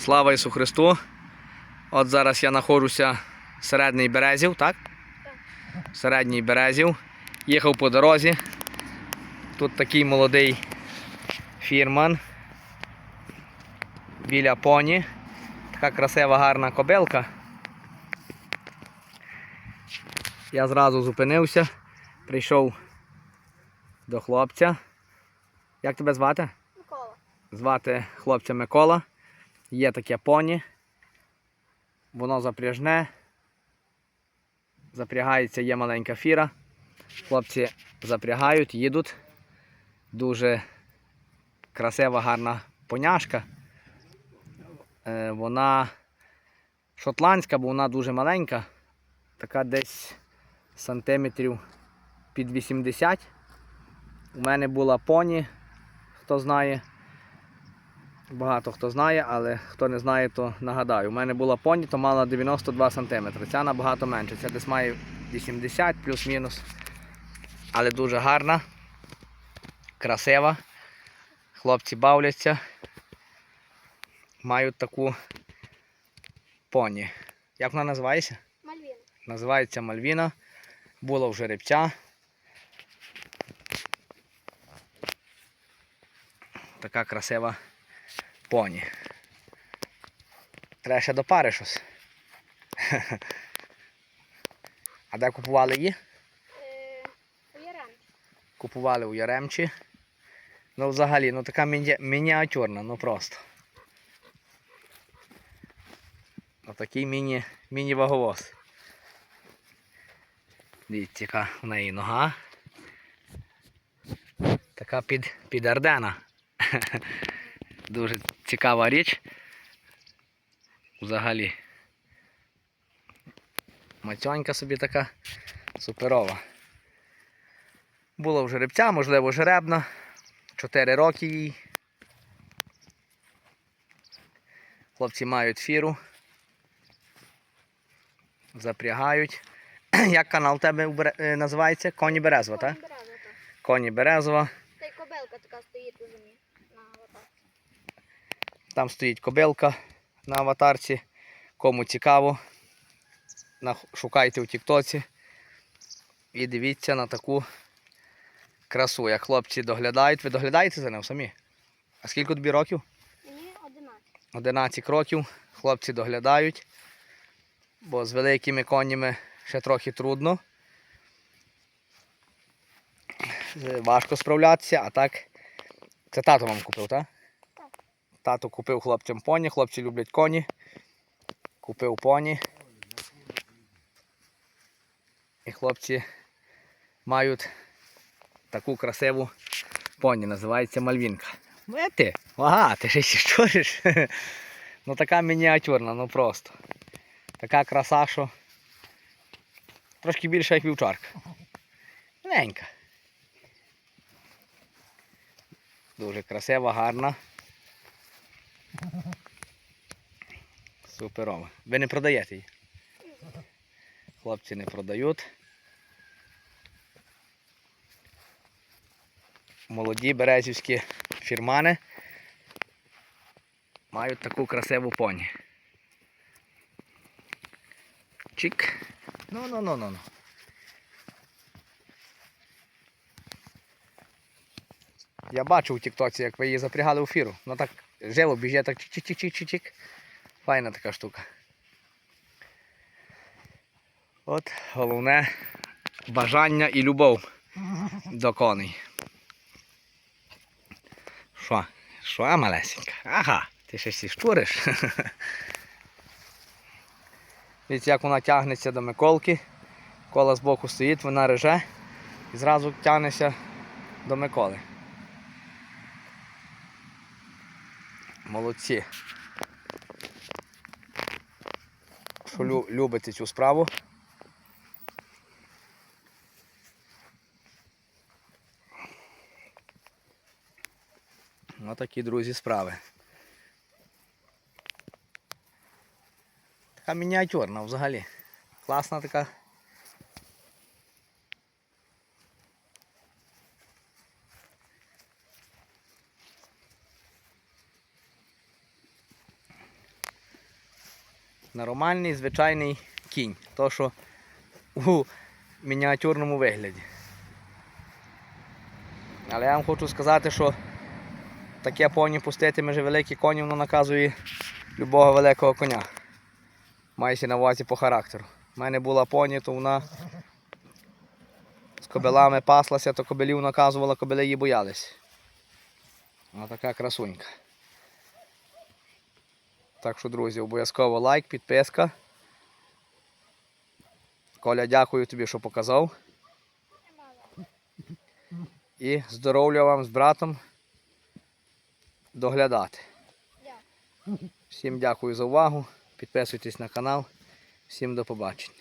Слава Ісу Христу! От зараз я знаходжуся в середній березів, так? Середній березів. Їхав по дорозі. Тут такий молодий фірман. Біля поні. Така красива гарна кобилка. Я зразу зупинився, прийшов до хлопця. Як тебе звати? Микола. Звати хлопця Микола. Є таке поні. Воно запряжне. Запрягається, є маленька фіра. Хлопці запрягають, їдуть. Дуже красива, гарна поняшка. Е, Вона шотландська, бо вона дуже маленька. Така десь сантиметрів під 80. У мене була поні, хто знає. Багато хто знає, але хто не знає, то нагадаю. У мене була поні, то мала 92 см. Ця набагато менше. Ця десь має 80 плюс-мінус. Але дуже гарна, красива. Хлопці бавляться. Мають таку поні. Як вона називається? Мальвін. Називається Мальвіна. Було в жеребця. Така красива поні. Треба ще до пари щось. А де купували її? Е, у Яремчі. Купували у Яремчі. Ну, взагалі, ну така міні... мініатюрна, ну просто. Отакий міні... міні-ваговоз. Дивіться, яка в неї нога. Така під, під Ардена. Дуже цікава річ. Взагалі. Мацьонька собі така суперова. Була в жеребця, можливо, жеребна. 4 роки їй. Хлопці мають фіру. Запрягають. Як канал тебе е, називається? Коні Березова, так? Коні береза, так. Коні Березова. Та й кобилка така стоїть у землі на аватар. Там стоїть кобилка на аватарці. Кому цікаво, шукайте у Тіктоці і дивіться на таку красу. Як хлопці доглядають. Ви доглядаєте за ним самі? А скільки тобі років? Мені 11. 11 років. Хлопці доглядають, бо з великими конями ще трохи трудно. Е, Важко справлятися, а так. Це тато вам купив, так? Тато купив хлопцям поні, хлопці люблять коні. Купив поні. І хлопці мають таку красиву поні, називається Мальвінка. Ну, ти, ага, ти ще щориш. Ну така мініатюрна, ну просто. Така краса, що трошки більша, як вівчарка. Маленька. Дуже красива, гарна. Суперова. Ви не продаєте її? Хлопці не продають. Молоді березівські фірмани мають таку красиву поні. Чик. Ну, ну, ну, ну, ну. Я бачив у Тіктоці, як ви її запрягали у фіру. Ну так жило біжить так чик-чик-чик-чик-чик. Файна така штука. От головне бажання і любов до коней. Що? Що, малесенька? Ага, ти ще всі щуриш. Дивіться, як вона тягнеться до Миколки. Кола збоку стоїть, вона реже і зразу тягнеться до Миколи. Молодці. Що лю- любите цю справу. Ну такі, друзі, справи. Така мініатюрна взагалі. Класна така. Нормальний, звичайний кінь. То, що у мініатюрному вигляді. Але я вам хочу сказати, що таке поні пустити між великі коні, воно наказує любого великого коня. Мається на увазі по характеру. У мене була поні, то вона з кобилами паслася, то кобилів наказувала, кобили її боялись. Вона така красунька. Так що, друзі, обов'язково лайк, підписка. Коля, дякую тобі, що показав. І здоров'я вам з братом доглядати. Всім дякую за увагу. Підписуйтесь на канал. Всім до побачення.